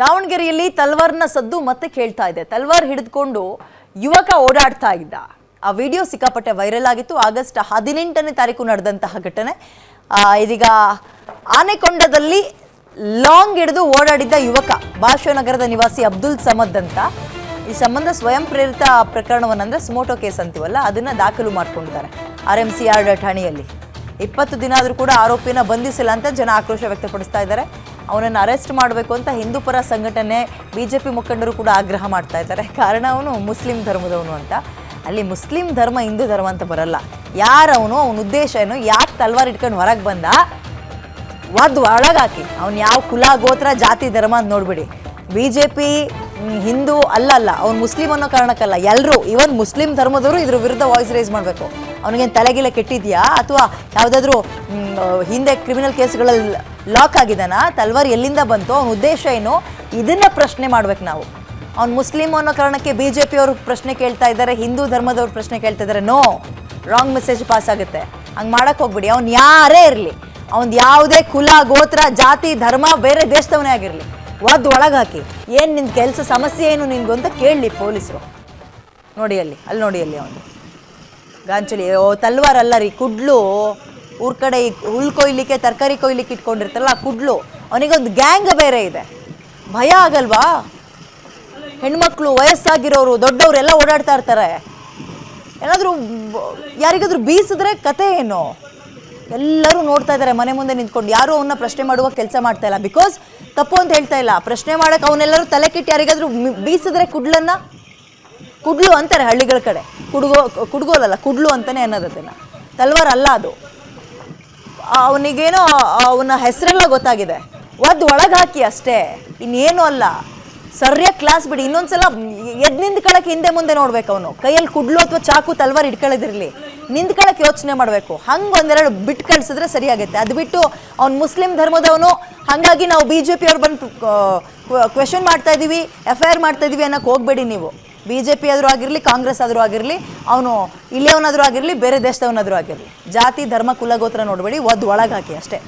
ದಾವಣಗೆರೆಯಲ್ಲಿ ತಲ್ವಾರ್ನ ಸದ್ದು ಮತ್ತೆ ಕೇಳ್ತಾ ಇದೆ. ತಲ್ವಾರ್ ಹಿಡಿದುಕೊಂಡು ಯುವಕ ಓಡಾಡ್ತಾ ಇದ್ದ. ಆ ವಿಡಿಯೋ ಸಿಕ್ಕಾಪಟ್ಟೆ ವೈರಲ್ ಆಗಿತ್ತು. ಆಗಸ್ಟ್ ಹದಿನೆಂಟನೇ ತಾರೀಕು ನಡೆದಂತಹ ಘಟನೆ. ಇದೀಗ ಆನೆಕೊಂಡದಲ್ಲಿ ಲಾಂಗ್ ಹಿಡಿದು ಓಡಾಡಿದ್ದ ಯುವಕ ನಗರದ ನಿವಾಸಿ ಅಬ್ದುಲ್ ಸಮದ್ ಅಂತ. ಈ ಸಂಬಂಧ ಸ್ವಯಂ ಪ್ರೇರಿತ ಪ್ರಕರಣವನ್ನಂದ್ರೆ ಸ್ಮೋಟೋ ಕೇಸ್ ಅಂತೀವಲ್ಲ, ಅದನ್ನ ದಾಖಲು ಮಾಡ್ಕೊಂಡಿದ್ದಾರೆ. ಆರ್ ಎಂ ಸಿ ಆರ್ ಠಾಣೆಯಲ್ಲಿ. ಇಪ್ಪತ್ತು ದಿನ ಆದರೂ ಕೂಡ ಆರೋಪಿನ ಬಂಧಿಸಿಲ್ಲ ಅಂತ ಜನ ಆಕ್ರೋಶ ವ್ಯಕ್ತಪಡಿಸ್ತಾ ಇದ್ದಾರೆ. ಅವನನ್ನು ಅರೆಸ್ಟ್ ಮಾಡಬೇಕು ಅಂತ ಹಿಂದೂ ಪರ ಸಂಘಟನೆ ಪಿ ಮುಖಂಡರು ಕೂಡ ಆಗ್ರಹ ಮಾಡ್ತಾ ಇದ್ದಾರೆ. ಕಾರಣ ಅವನು ಮುಸ್ಲಿಂ ಧರ್ಮದವನು ಅಂತ. ಅಲ್ಲಿ ಮುಸ್ಲಿಂ ಧರ್ಮ, ಹಿಂದೂ ಧರ್ಮ ಅಂತ ಬರಲ್ಲ. ಯಾರವನು ಅವನ? ಉದ್ದೇಶ ಏನು? ಯಾಕೆ ತಲ್ವಾರ್ ಇಟ್ಕೊಂಡು ಹೊರಗೆ ಬಂದ? ಒದ್ದು ಒಳಗಾಕಿ ಅವ್ನು ಯಾವ ಕುಲ, ಗೋತ್ರ, ಜಾತಿ, ಧರ್ಮ ಅಂತ ನೋಡ್ಬಿಡಿ. ಬಿ ಜೆ ಪಿ ಹಿಂದೂ ಅಲ್ಲಲ್ಲ. ಅವ್ನು ಮುಸ್ಲಿಂ ಅನ್ನೋ ಕಾರಣಕ್ಕಲ್ಲ. ಎಲ್ಲರೂ ಇವನ್ ಮುಸ್ಲಿಂ ಧರ್ಮದವರು ಇದ್ರ ವಿರುದ್ಧ ವಾಯ್ಸ್ ರೈಸ್ ಮಾಡಬೇಕು. ಅವನಿಗೇನು ತಲೆಗಿಲೆ ಕೆಟ್ಟಿದ್ಯಾ? ಅಥವಾ ಯಾವುದಾದ್ರೂ ಹಿಂದೆ ಕ್ರಿಮಿನಲ್ ಕೇಸ್ಗಳಲ್ಲಿ ಲಾಕ್ ಆಗಿದಾನ ತಲ್ವಾರ್ ಎಲ್ಲಿಂದ ಬಂತು? ಅವನ ಉದ್ದೇಶ ಏನು? ಇದನ್ನ ಪ್ರಶ್ನೆ ಮಾಡ್ಬೇಕು ನಾವು. ಅವ್ನು ಮುಸ್ಲಿಂ ಅನ್ನೋ ಕಾರಣಕ್ಕೆ ಬಿ ಜೆ ಪಿಯವರು ಪ್ರಶ್ನೆ ಕೇಳ್ತಾ ಇದ್ದಾರೆ, ಹಿಂದೂ ಧರ್ಮದವ್ರು ಪ್ರಶ್ನೆ ಕೇಳ್ತಾ ಇದ್ದಾರೆ. ನೋ ರಾಂಗ್ ಮೆಸೇಜ್ ಪಾಸ್ ಆಗುತ್ತೆ. ಹಂಗೆ ಮಾಡಕ್ಕೆ ಹೋಗ್ಬಿಡಿ. ಅವ್ನು ಯಾರೇ ಇರಲಿ, ಅವ್ನು ಯಾವುದೇ ಕುಲ, ಗೋತ್ರ, ಜಾತಿ, ಧರ್ಮ, ಬೇರೆ ದೇಶದವನೇ ಆಗಿರಲಿ, ಒದ್ದು ಒಳಗೆ ಹಾಕಿ ಏನು ನಿನ್ನ ಕೆಲಸ, ಸಮಸ್ಯೆ ಏನು ನಿನ್ಗೆ ಅಂತ ಕೇಳಲಿ ಪೊಲೀಸರು. ನೋಡಿ ಅಲ್ಲಿ ಅಲ್ಲಿ ನೋಡಿ ಅಲ್ಲಿ ಅವನು. ಗಾಂಚಲಿ, ಓ ತಲ್ವಾರ್ ಅಲ್ಲ ರೀ ಕುಡ್ಲು. ಊರ್ ಕಡೆ ಈ ಹುಲ್ ಕೊಯ್ಲಿಕ್ಕೆ, ತರಕಾರಿ ಕೊಯ್ಲಿಕ್ಕೆ ಇಟ್ಕೊಂಡಿರ್ತಾರಲ್ಲ ಆ ಕುಡ್ಲು. ಅವನಿಗೊಂದು ಗ್ಯಾಂಗ್ ಬೇರೆ ಇದೆ. ಭಯ ಆಗಲ್ವಾ? ಹೆಣ್ಮಕ್ಳು, ವಯಸ್ಸಾಗಿರೋರು ದೊಡ್ಡವರು ಎಲ್ಲ ಓಡಾಡ್ತಾ ಇರ್ತಾರೆ. ಏನಾದರೂ ಯಾರಿಗಾದರೂ ಬೀಸಿದ್ರೆ ಕತೆ ಏನು? ಎಲ್ಲರೂ ನೋಡ್ತಾ ಇದ್ದಾರೆ, ಮನೆ ಮುಂದೆ ನಿಂತ್ಕೊಂಡು. ಯಾರು ಅವನ್ನ ಪ್ರಶ್ನೆ ಮಾಡುವ ಕೆಲಸ ಮಾಡ್ತಾ ಇಲ್ಲ. ಬಿಕಾಸ್ ತಪ್ಪು ಅಂತ ಹೇಳ್ತಾ ಇಲ್ಲ. ಪ್ರಶ್ನೆ ಮಾಡೋಕೆ ಅವನ್ನೆಲ್ಲರೂ ತಲೆ ಯಾರಿಗಾದ್ರೂ ಮಿ- ಬೀಸಿದ್ರೆ ಕುಡ್ಲನ್ನ? ಕುಡ್ಲು ಅಂತಾರೆ ಹಳ್ಳಿಗಳ ಕಡೆ. ಕುಡ್ಗೋ ಕುಡ್ಗೋಲಲ್ಲ ಕುಡ್ಲು ಅಂತಲೇ ಅನ್ನೋದು ಅದನ್ನು. ತಲ್ವಾರ್ ಅಲ್ಲ ಅದು. ಅವನಿಗೇನೋ, ಅವನ ಹೆಸರೆಲ್ಲ ಗೊತ್ತಾಗಿದೆ. ಒದ್ದು ಹಾಕಿ ಅಷ್ಟೇ. ಇನ್ನೇನು ಅಲ್ಲ. ಸರಿಯಾಗಿ ಕ್ಲಾಸ್ ಬಿಡಿ. ಇನ್ನೊಂದ್ಸಲ ಎದ್ ನಿಂತ್ಕೊಳಕ್ಕೆ ಹಿಂದೆ ಮುಂದೆ ನೋಡ್ಬೇಕು ಅವನು. ಕೈಯಲ್ಲಿ ಕುಡ್ಲು ಅಥವಾ ಚಾಕು ತಲ್ವಾರ್ ಇಟ್ಕೊಳ್ಳೋದಿರಲಿ ನಿಂತ್ಕೊಳಕ್ಕೆ ಯೋಚನೆ ಮಾಡಬೇಕು. ಹಂಗೆ ಒಂದೆರಡು ಬಿಟ್ಟು ಕಳ್ಸಿದ್ರೆ ಸರಿಯಾಗುತ್ತೆ. ಅದು ಬಿಟ್ಟು ಅವ್ನು ಮುಸ್ಲಿಂ ಧರ್ಮದವನು, ಹಾಗಾಗಿ ನಾವು ಬಿ ಜೆ ಪಿಯವ್ರು ಬಂದು ಕ್ವೆಶನ್ ಮಾಡ್ತಾ ಇದ್ದೀವಿ ಎಫ್ ಐ ಆರ್ ಮಾಡ್ತಾ ಇದ್ದೀವಿ ಅನ್ನೋಕೆ ಹೋಗಬೇಡಿ ನೀವು. ಬಿ ಜೆ ಪಿ ಆದರೂ ಆಗಿರಲಿ, ಕಾಂಗ್ರೆಸ್ ಆದರೂ ಆಗಿರಲಿ, ಅವನು ಇಲ್ಲಿಯವನಾದರೂ ಆಗಿರಲಿ, ಬೇರೆ ದೇಶದವನಾದರೂ ಆಗಿರಲಿ. ಜಾತಿ, ಧರ್ಮ ಕುಲಗೋತ್ರ ನೋಡಬೇಡಿ, ಒದ್ದು ಒಳಗೆ ಹಾಕಿ ಅಷ್ಟೇ.